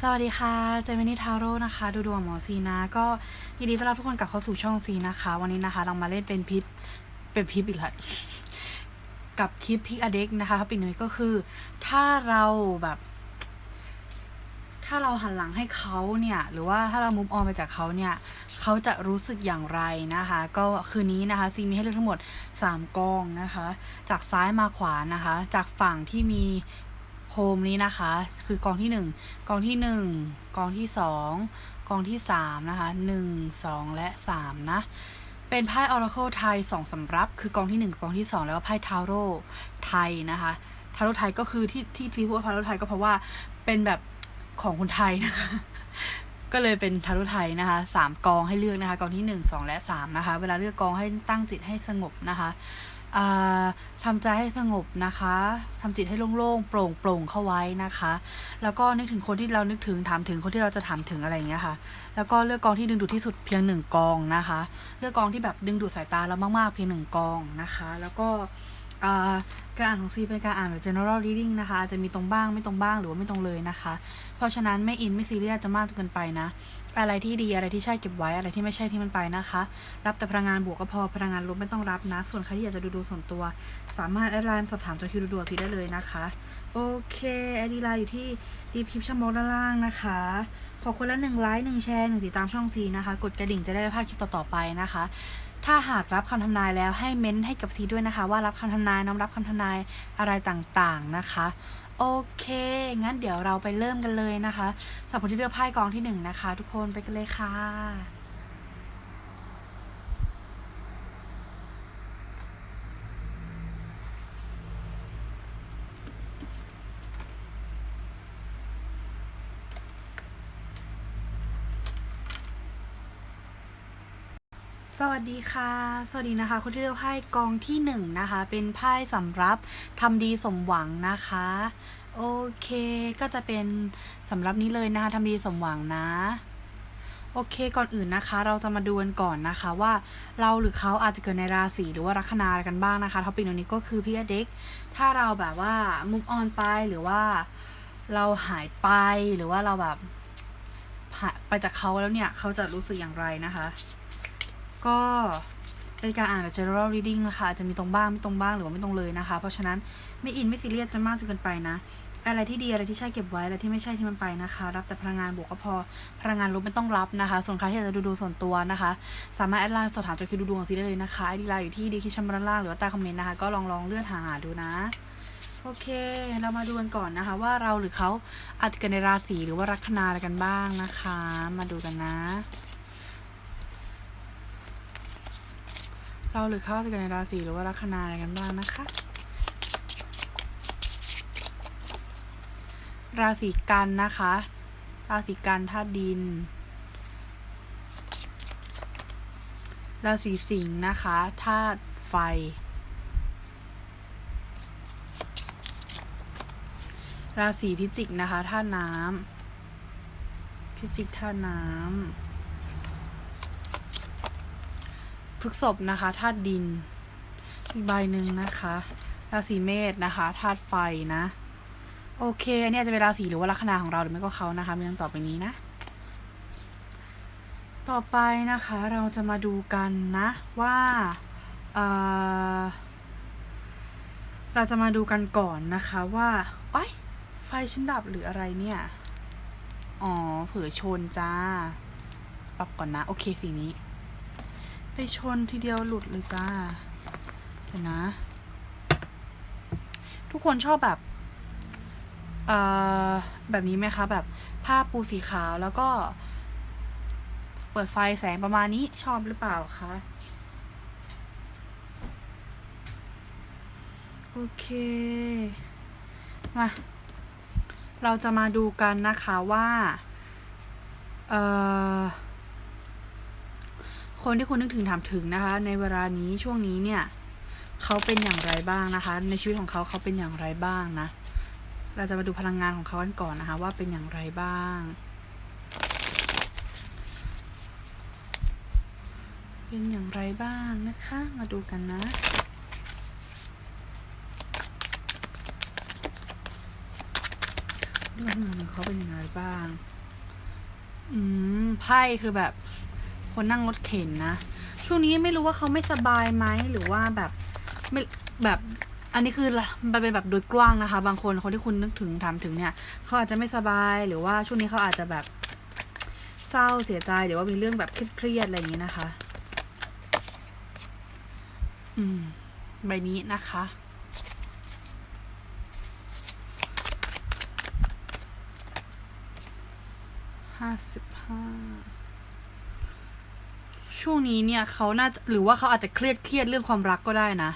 สวัสดีค่ะ เจมินีทาโร่นะคะ ดูดวงหมอซีนะ ก็ยินดีต้อนรับทุกคนกลับเข้าสู่ช่องซีนะคะ วันนี้นะคะ เรามาเล่นเป็นพิษ เป็นพิษอีกแล้วกับคลิปพิกอเด็กนะคะครับปีนี้ก็คือ ถ้าเราแบบ ถ้าเราหันหลังให้เขาเนี่ย หรือว่าถ้าเรามุฟออนไปจากเขาเนี่ย เขาจะรู้สึกอย่างไรนะคะ ก็คืนนี้นะคะซีมีให้เลือกทั้งหมด 3กองนะคะ จากซ้ายมาขวานะคะ จากฝั่งที่มี โคมนี้นะคะ คือกองที่ 1 กองที่ 1 กองที่ 2 กองที่ 3 นะคะ 1 2 และ 3 นะ เป็นไพ่ Oracle ไทย2สำรับ คือกองที่ 1กับกองที่ 2 แล้วก็ไพ่ทาโร่ไทยนะคะทาโร่ไทยก็คือที่ที่ซีพูดว่าทาโร่ไทยก็เพราะว่าเป็นแบบของคนไทยนะคะ ก็เลยเป็นทาโร่ไทยนะคะสามกองให้เลือกนะคะ กองที่หนึ่งสองและสามนะคะ เวลาเลือกกองให้ตั้งจิตให้สงบนะคะ ทำใจให้สงบนะคะทำจิตให้โล่งๆโปร่งโปร่งเข้าไว้นะคะ แล้วก็นึกถึงคนที่เรานึกถึงถามถึงคนที่เราจะถามถึงอะไรอย่างเงี้ยค่ะ แล้วก็เลือกกองที่ดึงดูดที่สุดเพียงหนึ่งกองนะคะ เลือกกองที่แบบดึงดูดสายตาเรามากๆเพียงหนึ่งกองนะคะ แล้วก็การอ่านของซีเป็นการอ่านแบบ general reading นะคะอาจจะมีตรงบ้างไม่ตรงบ้างหรือว่าไม่ตรงเลยนะคะ เพราะฉะนั้นไม่อินไม่ซีเรียสจะมากจนเกินไปนะ อะไรที่ดีอะไรที่ใช่เก็บไว้อะไรที่ไม่ใช่ที่มันไปนะคะ รับแต่พลังงานบวกก็พอพลังงานลบไม่ต้องรับนะ ส่วนใครที่อยากจะดูดูส่วนตัว สามารถแอดไลน์สอบถามตัวคิวดูดัวซีได้เลยนะคะ โอเคแอดีไลน์อยู่ที่ดีคลิปช่องบล็อกด้านล่างนะคะ ขอคนละหนึ่งไลค์หนึ่งแชร์หนึ่งติดตามช่องซีนะคะ กดกระดิ่งจะได้ไม่พลาดคลิปต่อๆไปนะคะ ถ้าหากรับคำทำนายแล้วให้เม้นต์ให้กับซีด้วยนะคะ ว่ารับคำทำนายน้อมรับคำทำนายอะไรต่างๆนะคะ โอเค งั้นเดี๋ยวเราไปเริ่มกันเลยนะคะสำหรับคนที่เลือกไพ่กองที่หนึ่งนะคะ ทุกคนไปกันเลยค่ะ สวัสดีค่ะ สวัสดีนะคะคนที่เลือกไพ่กองที่หนึ่งนะคะ เป็นไพ่สำรับทำดีสมหวังนะคะ โอเค ก็จะเป็นสำรับนี้เลยนะคะทำดีสมหวังนะ โอเคก่อนอื่นนะคะ เราจะมาดูกันก่อนนะคะว่าเราหรือเขาอาจจะเกิดในราศีหรือว่าลัคนาอะไรกันบ้างนะคะท็อปิกวันนี้ก็คือพี่เด็ก ถ้าเราแบบว่ามุกออนไปหรือว่าเราหายไปหรือว่าเราแบบไปจากเขาแล้วเนี่ยเขาจะรู้สึกอย่างไรนะคะ ก็เป็นการอ่านแบบ general reading นะคะอาจจะมีตรงบ้างไม่ตรงบ้างหรือว่าไม่ตรงเลยนะคะ เพราะฉะนั้นไม่อินไม่ซีเรียสจนมากจนเกินไปนะอะไรที่ดีอะไรที่ใช่เก็บไว้อะไรที่ไม่ใช่ที่มันไปนะคะ รับแต่พลังงานบวกก็พอพลังงานลบไม่ต้องรับนะคะ ส่วนใครที่อยากจะดูดูส่วนตัวนะคะ สามารถแอดไลน์สอบถามตัวคิวดูดวงของซีได้เลยนะคะไอดีไลน์อยู่ที่ดีคิชัมบด้านล่างหรือว่าใต้คอมเมนต์นะคะก็ลองลองเลื่อนหาดูนะโอเค เรามาดูกันก่อนนะคะ ว่าเราหรือเขาอาจจะกิดในราศีหรือว่าลัคนาอะไรกันบ้างนะคะ มาดูกันนะ เราหรือเขาจะกิดในราศีหรือว่าลัคนาอะไรกันบ้างนะคะ ราศีกันนะคะ ราศีกันธาตุดิน ราศีสิงห์นะคะธาตุไฟ ราศีพิจิกนะคะธาตุน้ำพิจิกธาตุน้ำ พฤกษภนะคะธาตุดิน อีกใบหนึ่งนะคะราศีเมษนะคะธาตุไฟนะ โอเคอันนี้อาจจะเป็นราศีหรือว่าลัคนาของเราหรือไม่ก็เขานะคะมีดังต่อไปนี้นะ ต่อไปนะคะเราจะมาดูกันนะว่าเเราจะมาดูกันก่อนนะคะว่าไอ้ไฟฉันดับหรืออะไรเนี่ย อ๋อเผื่อชนจ้า ปรับก่อนนะ โอเคสีนี้ ไปชนทีเดียวหลุดเลยจ้าเดี๋ยวนะ ทุกคนชอบแบบ เอ่อ แบบนี้ไหมคะ แบบผ้าปูสีขาวแล้วก็ เปิดไฟแสงประมาณนี้ชอบหรือเปล่าคะ โอเค มา เราจะมาดูกันนะคะว่า เอ่อ คนที่คุณนึกถึงถามถึงนะคะ ในเวลานี้ช่วงนี้เนี่ยเขาเป็นอย่างไรบ้างนะคะ ในชีวิตของเขาเขาเป็นอย่างไรบ้างนะ เราจะมาดูพลังงานของเขากันก่อนนะคะ ว่าเป็นอย่างไรบ้าง เป็นอย่างไรบ้างนะคะ มาดูกันนะโเรื่องงานของเขาเป็นอยังไงบ้าง อืมไพ่คือแบบ คนนั่งรถเข็นนะ ช่วงนี้ไม่รู้ว่าเขาไม่สบายไหมหรือว่าแบบไม่แบบอันนี้คือมันเป็นแบบโดยกว้างนะคะ บางคนคนที่คุณนึกถึงถามถึงเนี่ยเขาอาจจะไม่สบายหรือว่าช่วงนี้เขาอาจจะแบบเศร้าเสียใจหรือว่ามีเรื่องแบบเครียดๆอะไรอย่างนี้นะคะ อืมใบนี้นะคะห้าสิบห้า ช่วงนี้เนี่ยเขาน่าหรือว่าเขาอาจจะเครียดเครียดเรื่องความรักก็ได้นะ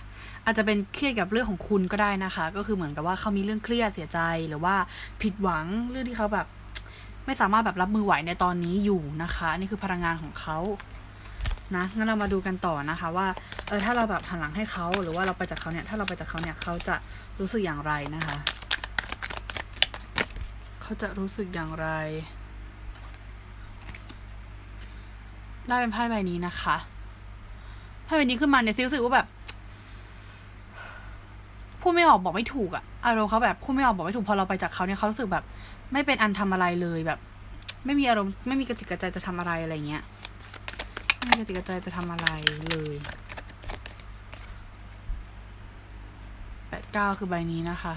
อาจจะเป็นเครียดกับเรื่องของคุณก็ได้นะคะ ก็คือเหมือนกับว่าเขามีเรื่องเครียดเสียใจหรือว่าผิดหวังเรื่องที่เขาแบบ ไม่สามารถแบบรับมือไหวในตอนนี้อยู่นะคะนี่คือพลังงานของเขานะงั้นเรามาดูกันต่อนะคะว่าเออถ้าเราแบบหันหลังให้เขาหรือว่าเราไปจากเขาเนี่ยถ้าเราไปจากเขาเนี่ยเขาจะรู้สึกอย่างไรนะคะ เขาจะรู้สึกอย่างไร ได้เป็นไพ่ใบนี้นะคะไพ่ใบนี้ขึ้นมาเนี่ยซิรู้สึกว่าแบบพูดไม่ออกบอกไม่ถูกอะอารมณ์เขาแบบพูดไม่ออกบอกไม่ถูกพอเราไปจากเขาเนี่ยเขารู้สึกแบบ ไม่เป็นอันทำอะไรเลยแบบ ไม่มีอารมณ์ไม่มีกระจิกกระใจจะทำอะไรอะไรเงี้ยไม่มีกระจิกกระใจจะทำอะไรเลยแปดเก้าคือใบนี้นะคะ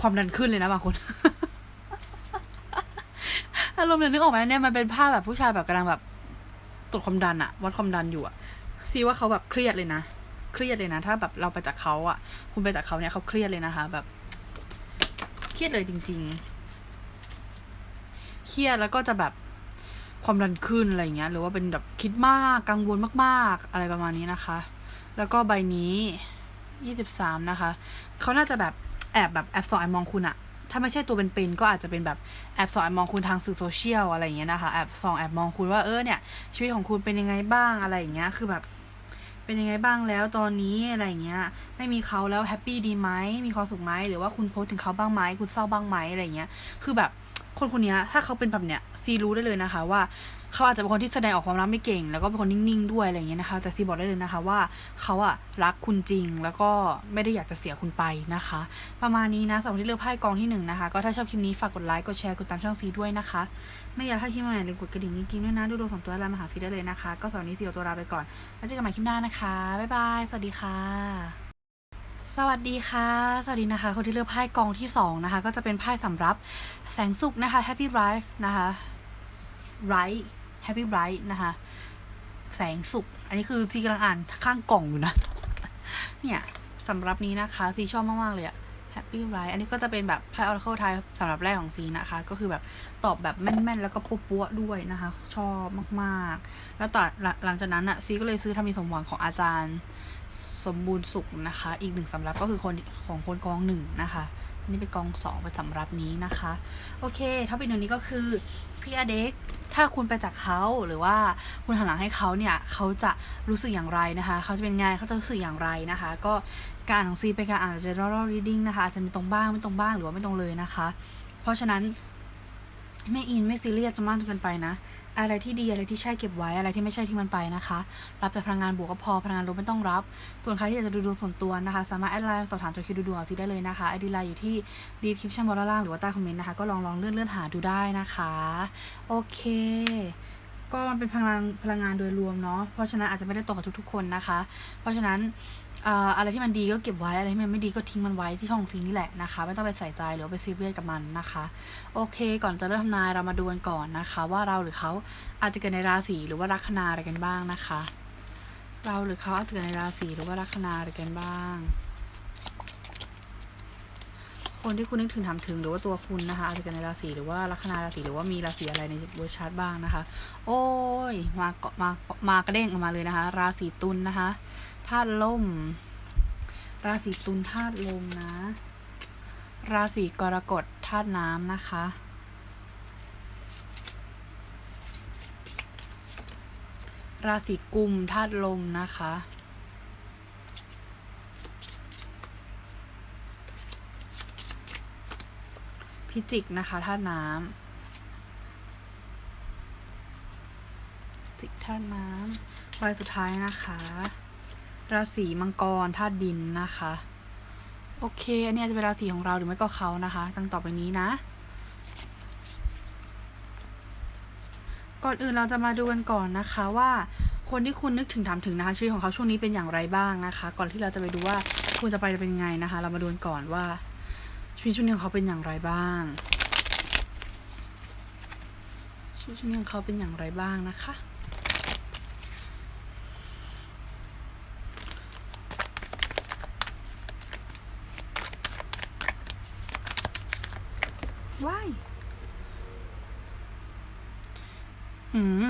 ความดันขึ้นเลยนะบางคน อารมณ์เนี่ยนึกออกไหมเนี่ยมันเป็นภาพแบบผู้ชายแบบกำลังแบบตรวจความดันอะวัดความดันอยู่อะซีว่าเขาแบบเครียดเลยนะ เครียดเลยนะ ถ้าแบบเราไปจากเขาอะคุณไปจากเขาเนี่ยเขาเครียดเลยนะคะ แบบ เครียดเลยจริง ๆ เครียดแล้วก็จะแบบความดันขึ้นอะไรอย่างเงี้ย หรือว่าเป็นแบบคิดมากกังวลมากๆ อะไรประมาณนี้นะคะ แล้วก็ใบนี้ยี่สิบสามนะคะ เขาน่าจะแบบแอบแบบแอบสองแอบมองคุณอะ ถ้าไม่ใช่ตัวเป็นๆก็อาจจะเป็นแบบแอบส่องแอบมองคุณทางสื่อโซเชียลอะไรอย่างเงี้ยนะคะแอบส่องแอบมองคุณว่าเออเนี่ยชีวิตของคุณเป็นยังไงบ้างอะไรอย่างเงี้ยคือแบบเป็นยังไงบ้างแล้วตอนนี้อะไรอย่างเงี้ย ไม่มีเขาแล้วแฮปปี้ดีไหมมีความสุขไหมหรือว่าคุณโพสถึงเขาบ้างไหมคุณเศร้าบ้างไหมอะไรอย่างเงี้ย คือแบบคนคนนี้ถ้าเขาเป็นแบบเนี้ยซีรู้ได้เลยนะคะว่า เขาอาจจะเป็นคนที่แสดงออกความรักไม่เก่ง แล้วก็เป็นคนนิ่งๆด้วยอะไรอย่างเงี้ยนะคะ แต่ซีบอกได้เลยนะคะว่าเขาอะรักคุณจริงแล้วก็ไม่ได้อยากจะเสียคุณไปนะคะ ประมาณนี้นะสำหรับที่เลือกไพ่กองที่หนึ่งนะคะ ก็ถ้าชอบคลิปนี้ฝากกดไลค์กดแชร์กดตามช่องซีด้วยนะคะ ไม่อยากให้คลิปใหม่อย่าลืมกดกระดิ่งกิ๊งๆด้วยนะดูดวงสองตัวไลน์มาหาซีได้เลยนะคะ ก็สำหรับนี้ซีขอตัวลาไปก่อนแล้วเจอกันใหม่คลิปหน้านะคะบ๊ายบายสวัสดีค่ะสวัสดีค่ะ สวัสดีนะคะ คนที่เลือกไพ่กองที่สองนะคะ ก็จะเป็นไพ่สำหรับแสงสุขนะคะ Happy Life นะคะ Right Happy Bright นะคะ แสงสุขอันนี้คือซีกำลังอ่านข้างกล่องอยู่นะ เนี่ยสำหรับนี้นะคะซีชอบมาก ๆ เลยอะ Happy Bright อันนี้ก็จะเป็นแบบไพ่ Oracle ไทยสำหรับแรกของซีนะคะ ก็คือแบบตอบแบบแม่น ๆ แล้วก็ปุ๊ๆด้วยนะคะ ชอบมาก ๆ แล้วต่อหลังจากนั้นอะซีก็เลยซื้อทำมีสมหวังของอาจารย์สมบูรณ์สุขนะคะ อีกหนึ่งสำรับก็คือคนของคนกองหนึ่งนะคะนี่เป็นกองสองเป็นสำรับนี้นะคะ โอเคท็อปิกวันนี้ก็คือ พี่อเด็กถ้าคุณไปจากเขาหรือว่าคุณหันหลังให้เขาเนี่ยเขาจะรู้สึกอย่างไรนะคะ เขาจะเป็นไงเขาจะรู้สึกอย่างไรนะคะ ก็การอ่านของซีเป็นการอ่าน general reading นะคะอาจจะมีตรงบ้างไม่ตรงบ้างหรือว่าไม่ตรงเลยนะคะ เพราะฉะนั้น ไม่อินไม่ซีเรียสจนมากจนเกินไปนะ อะไรที่ดีอะไรที่ใช่เก็บไว้อะไรที่ไม่ใช่ทิ้งมันไปนะคะ รับจากพลังงานบวกก็พอพลังงานลบไม่ต้องรับ ส่วนใครที่อยากจะดูดวงส่วนตัวนะคะ สามารถแอดไลน์สอบถามตัวคิวดูดวงซีได้เลยนะคะไอดีไลน์อยู่ที่ดีคลิปชั้นบนล่างหรือว่าใต้คอมเมนต์นะคะก็ลองลองเลื่อนเลื่อนหาดูได้นะคะโอเคก็มันเป็นพลังพลังงานโดยรวมเนาะ เพราะฉะนั้นอาจจะไม่ได้ตรงกับทุกๆคนนะคะ เพราะฉะนั้น อะไรที่มันดีก็เก็บไว้อะไรที่มันไม่ดีก็ทิ้งมันไว้ที่ช่องซีนี่แหละนะคะ ไม่ต้องไปใส่ใจหรือไปซีเรียสกับมันนะคะ โอเค ก่อนจะเริ่มทำนายเรามาดูกันก่อนนะคะ ว่าเราหรือเขาอาจจะเกิดในราศีหรือว่าลัคนาอะไรกันบ้างนะคะ เราหรือเขาอาจจะเกิดในราศีหรือว่าลัคนาอะไรกันบ้าง คนที่คุณนึกถึงถามถึงหรือว่าตัวคุณนะคะอาจจะเกิดในราศีหรือว่าลัคนาราศีหรือว่ามีราศีอะไรในเวอร์ชาร์ตบ้างนะคะ โอ้ยมาเกาะมา มากระเด้งออกมาเลยนะคะ ราศีตุลนะคะ ธาตุลม ราศีตุลธาตุลมนะ ราศีกรกฎธาตุน้ำนะคะ ราศีกุมธาตุลมนะคะพิจิกนะคะธาตุน้ำพิจิกธาตุน้ำใบสุดท้ายนะคะ ราศีมังกรธาตุดินนะคะ โอเค อันนี้อาจจะเป็นราศีของเราหรือไม่ก็เขานะคะดังต่อไปนี้นะ ก่อนอื่นเราจะมาดูกันก่อนนะคะว่าคนที่คุณนึกถึงถามถึงนะคะชีวิตของเขาช่วงนี้เป็นอย่างไรบ้างนะคะ ก่อนที่เราจะไปดูว่าคุณจะไปจะเป็นยังไงนะคะ เรามาดูกันก่อนว่าชีวิตช่วงนี้ของเขาเป็นอย่างไรบ้างชีวิตช่วงนี้ของเขาเป็นอย่างไรบ้างนะคะ ว้าย อืม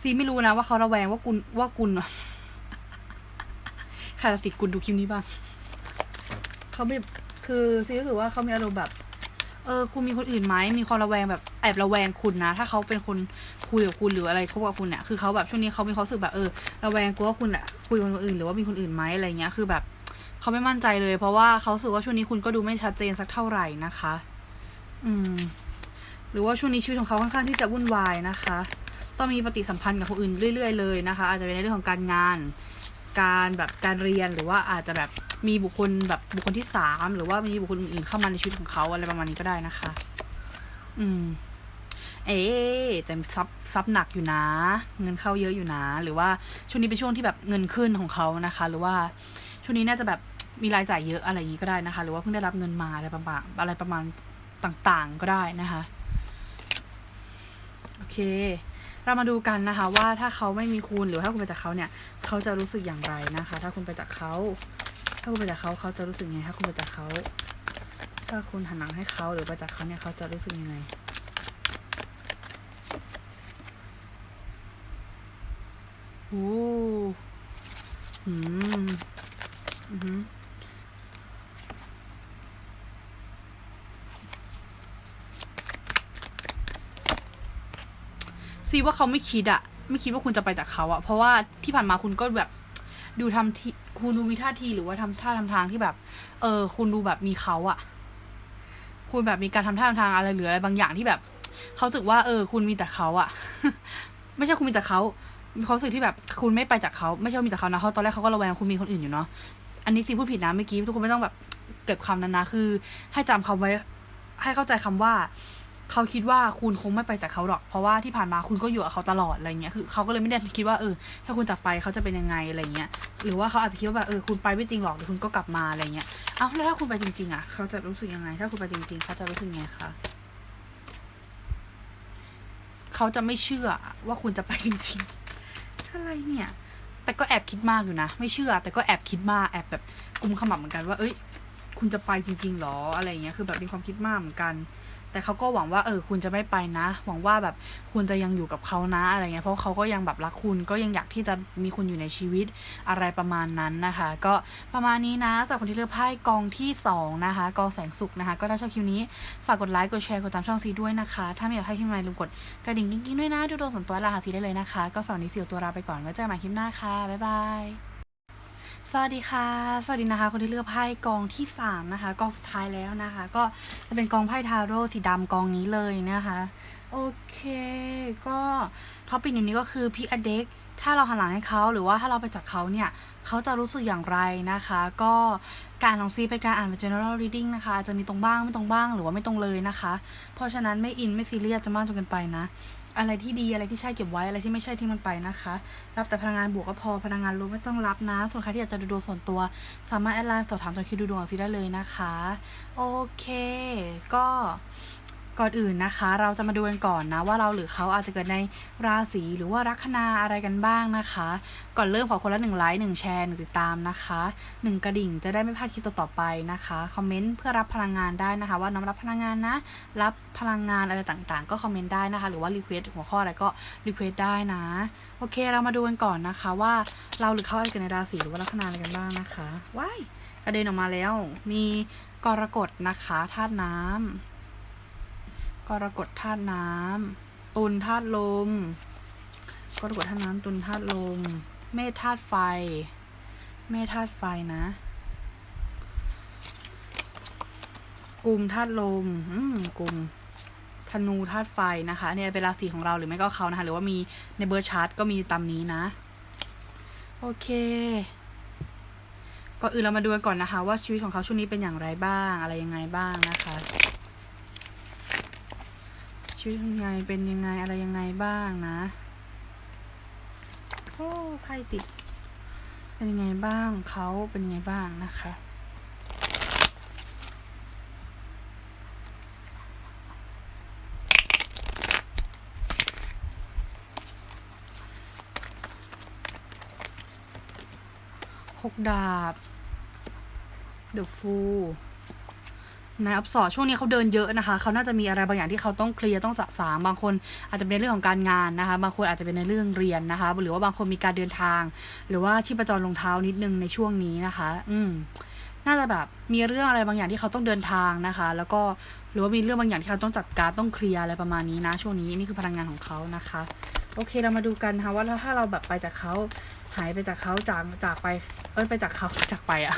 ซีไม่รู้นะว่าเขาระแวงว่ากุลว่ากุลอะใครจะติกุลดูคลิปนี้บ้างเขาแบบคือซีรู้สึกว่าเขามีอารมณ์แบบ เออ คุณมีคนอื่นไหมมีความระแวงแบบแอบระแวงคุณนะ ถ้าเขาเป็นคนคุยกับคุณหรืออะไรคบกับคุณเนี่ยคือเขาแบบช่วงนี้เขามีความรู้สึกแบบเออระแวงกลัวว่าคุณแหละคุยกับคนอื่นหรือว่ามีคนอื่นไหมอะไรเงี้ย คือแบบเขาไม่มั่นใจเลย เพราะว่าเขาสึกว่าช่วงนี้คุณก็ดูไม่ชัดเจนสักเท่าไหร่นะคะ อืม หรือว่าช่วงนี้ชีวิตของเขาค่อนข้างที่จะวุ่นวายนะคะ ต้องมีปฏิสัมพันธ์กับคนอื่นเรื่อย ๆ เลยนะคะ อาจจะเป็นในเรื่องของการงาน การแบบการเรียนหรือว่าอาจจะแบบมีบุคคลแบบบุคคลที่สามหรือว่ามีบุคคลอื่นๆเข้ามาในชีวิตของเขาอะไรประมาณนี้ก็ได้นะคะ อืม เอ๊แต่ซับซับหนักอยู่นะ เงินเข้าเยอะอยู่นะ หรือว่าช่วงนี้เป็นช่วงที่แบบเงินขึ้นของเขานะคะ หรือว่าช่วงนี้น่าจะแบบมีรายจ่ายเยอะอะไรอย่างนี้ก็ได้นะคะ หรือว่าเพิ่งได้รับเงินมาอะไรประมาณอะไรประมาณต่างๆก็ได้นะคะ โอเค เรามาดูกันนะคะ ว่าถ้าเขาไม่มีคุณหรือถ้าคุณไปจากเขาเนี่ย เขาจะรู้สึกอย่างไรนะคะ ถ้าคุณไปจากเขา ถ้าคุณไปจากเขาเขาจะรู้สึกยังไงถ้าคุณไปจากเขา ถ้าคุณหันหลังให้เขาหรือไปจากเขาเนี่ยเขาจะรู้สึกยังไงโอ้อืมอือหือ ซีว่าเขาไม่คิดอะไม่คิดว่าคุณจะไปจากเขาอะเพราะว่าที่ผ่านมาคุณก็แบบ ดูทำทีคุณดูมีท่าทีหรือว่าทำท่าทำทางที่แบบ เออ คุณดูแบบมีเขาอะคุณแบบมีการทำท่าทำทางอะไรหรืออะไรบางอย่างที่แบบเขาสึกว่า เออ คุณมีแต่เขาอะไม่ใช่คุณมีแต่เขามีควาสึกที่แบบ คุณไม่ไปจากเขาไม่ใช่มีแต่เขานะเขาตอนแรกเขาก็ระแวงคุณมีคนอื่นอยู่เนาะอันนี้ซีพูดผิดนะเมื่อกี้ทุกคนไม่ต้องแบบเก็บคำนั้นนะคือ ให้จำคำไว้ ให้เข้าใจคำว่า เขาคิดว่าคุณคงไม่ไปจากเขาหรอก เพราะว่าที่ผ่านมาคุณก็อยู่กับเขาตลอดอะไรเงี้ยคือเขาก็เลยไม่ได้คิดว่าเออ ถ้าคุณจากไปเขาจะเป็นยังไงอะไรเงี้ยหรือว่าเขาอาจจะคิดว่าแบบเออคุณไปไม่จริงหรอกเดี๋ยวคุณก็กลับมาอะไรเงี้ยเอ้าแล้วถ้าคุณไปจริงๆอะเขาจะรู้สึกยังไง ถ้าคุณไปจริง ๆ เขาจะรู้สึกยังไงคะเขาจะไม่เชื่อว่าคุณจะไปจริงๆอะไรเนี่ยแต่ก็แอบคิดมากอยู่นะ ไม่เชื่อ แต่ก็แอบคิดมากแอบแบบกุมขมับเหมือนกันว่า เอ้ย คุณจะไปจริงๆหรออะไรเงี้ยคือแบบมีความคิดมากเหมือนกัน แต่เขาก็หวังว่าเออคุณจะไม่ไปนะ หวังว่าแบบคุณจะยังอยู่กับเขานะอะไรเงี้ยเพราะเขาก็ยังแบบรักคุณก็ยังอยากที่จะมีคุณอยู่ในชีวิตอะไรประมาณนั้นนะคะ ก็ประมาณนี้นะสำหรับคนที่เลือกไพ่กองที่สองนะคะกองแสงสุขนะคะก็ถ้าชอบคลิปนี้ฝากกดไลค์กดแชร์กดตามช่องซีด้วยนะคะ ถ้าไม่อยากให้คลิปใหม่ลืมกดกระดิ่งกิ๊งๆด้วยนะดูดวงส่วนตัวลาหาซีได้เลยนะคะ ก็สอนนี้เสียวตัวลาไปก่อนไว้เจอกันใหม่คลิปหน้าค่ะบ๊ายบาย สวัสดีค่ะ สวัสดีนะคะ คนที่เลือกไพ่กองที่สามนะคะกองสุดท้ายแล้วนะคะ ก็จะเป็นกองไพ่ทาโร่สีดำกองนี้เลยนะคะ โอเค ก็ท็อปิกอยู่นี้ก็คือพิกอเด็กถ้าเราหันหลังให้เขาหรือว่าถ้าเราไปจากเขาเนี่ยเขาจะรู้สึกอย่างไรนะคะ ก็การของซีเป็นการอ่านเป็น general reading นะคะจะมีตรงบ้างไม่ตรงบ้างหรือว่าไม่ตรงเลยนะคะ เพราะฉะนั้นไม่อินไม่ซีเรียสจะมากจนเกินไปนะ อะไรที่ดีอะไรที่ใช่เก็บไว้อะไรที่ไม่ใช่ที่มันไปนะคะ รับแต่พลังงานบวกก็พอพลังงานลบไม่ต้องรับนะ ส่วนใครที่อยากจะดูดวงส่วนตัว สามารถแอดไลน์สอบถามตัวคิวดูดวงของซีได้เลยนะคะ โอเค ก็ ก่อนอื่นนะคะ เราจะมาดูกันก่อนนะว่าเราหรือเขาอาจจะเกิดในราศีหรือว่าลัคนาอะไรกันบ้างนะคะ ก่อนเริ่มขอคนละหนึ่งไลค์หนึ่งแชร์หนึ่งติดตามนะคะหนึ่งกระดิ่งจะได้ไม่พลาดคลิปต่อๆไปนะคะคอมเมนต์เพื่อรับพลังงานได้นะคะ ว่าน้องรับพลังงานนะ รับพลังงานอะไรต่างๆ ก็คอมเมนต์ได้นะคะ หรือว่ารีเควสหัวข้ออะไรก็รีเควสได้นะโอเคเรามาดูกันก่อนนะคะว่าเราหรือเขาอาจจะเกิดในราศีหรือว่าลัคนาอะไรกันบ้างนะคะว้ายกระเด็นออกมาแล้วมีกรกฎนะคะธาตุน้ำ กรกฎธาตุน้ำตุลธาตุลมกรกฎธาตุน้ำตุลธาตุลม เมธาตุไฟ เมธาตุไฟนะกุมธาตุลม อืมกุมธนูธาตุไฟนะคะเนี่ยเป็นราศีของเราหรือไม่ก็เขานะคะ หรือว่ามีในเบอร์ชาร์ตก็มีตามนี้นะ โอเคก่อนอื่นเรามาดูกันก่อนนะคะ ว่าชีวิตของเขาช่วงนี้เป็นอย่างไรบ้างอะไรยังไงบ้างนะคะ ชีวิตยังไงเป็นยังไงอะไรยังไงบ้างนะ โอ้ไพ่ติด เป็นยังไงบ้างเขาเป็นยังไงบ้างนะคะหกดาบเดอะฟู นายอับสอช่วงนี้เขาเดินเยอะนะคะเขาน่าจะมีอะไรบางอย่างที่เขาต้องเคลียร์ต้องสะสางบางคนอาจจะเป็นเรื่องของการงานนะคะ บางคนอาจจะเป็นในเรื่องเรียนนะคะ หรือว่าบางคนมีการเดินทาง หรือว่าชีพจรลงเท้านิดนึงในช่วงนี้นะคะ อืมน่าจะแบบมีเรื่องอะไรบางอย่างที่เขาต้องเดินทางนะคะ แล้วก็หรือว่ามีเรื่องบางอย่างที่เขาต้องจัดการต้องเคลียร์อะไรประมาณนี้นะ ช่วงนี้นี่คือพลังงานของเขานะคะ โอเคเรามาดูกันนะคะว่าถ้าเราแบบไปจากเขาหายไปจากเขาจากจากไปเอ้ยไปจากเขาจากไปอะ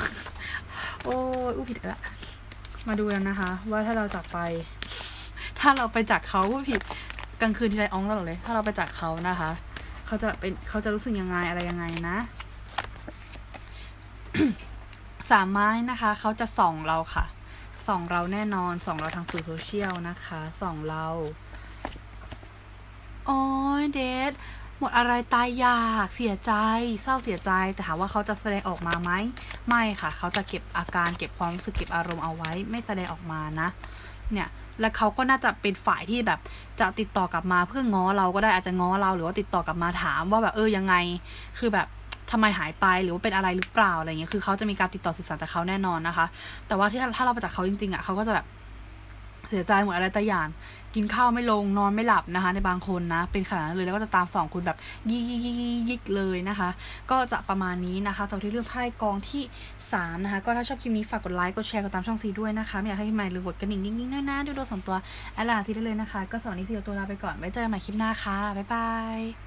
โอ้อู้ผิดละ มาดูกันนะคะ ว่าถ้าเราจากไป ถ้าเราไปจากเขาผู้ผิดกลางคืนทีไรอ้องตลอดเลย ถ้าเราไปจากเขานะคะ เขาจะเป็นเขาจะรู้สึกยังไงอะไรยังไงนะสามไม้นะคะเขาจะส่องเราค่ะส่องเราแน่นอนส่องเราทางสื่อโซเชียลนะคะส่องเราโอ้ยเดท หมดอะไรตายอยากเสียใจ เศร้าเสียใจแต่ถามว่าเขาจะแสดงออกมาไหมไม่ค่ะ เขาจะเก็บอาการเก็บความรู้สึกเก็บอารมณ์เอาไว้ ไม่แสดงออกมานะ เนี่ยและเขาก็น่าจะเป็นฝ่ายที่แบบจะติดต่อกลับมาเพื่อง้อเราก็ได้อาจจะง้อเราหรือว่าติดต่อกลับมาถามว่าแบบเออยังไง คือแบบทำไมหายไปหรือว่าเป็นอะไรหรือเปล่าอะไรเงี้ยคือเขาจะมีการติดต่อสื่อสารจากเขาแน่นอนนะคะ แต่ว่าที่ถ้าเราไปจากเขาจริงๆอะเขาก็จะแบบเสียใจหมดอะไรต่อยาง กินข้าวไม่ลงนอนไม่หลับนะคะ ในบางคนนะ เป็นขนาดนั้นเลยแล้วก็จะตามสองคุณแบบยิกยิกยิกยิกเลยนะคะ ก็จะประมาณนี้นะคะสำหรับที่เรื่องไพ่กองที่สามนะคะก็ถ้าชอบคลิปนี้ฝากกดไลค์กดแชร์กดตามช่องซีด้วยนะคะไม่อยากให้ใหม่หรือกดกระดิ่งยิ่งๆด้วยนะดูโดยส่วนตัวแอลลาซีได้เลยนะคะ ก็สำหรับวันนี้ซีตัวลาไปก่อนไว้เจอกันใหม่คลิปหน้าค่ะบ๊ายบาย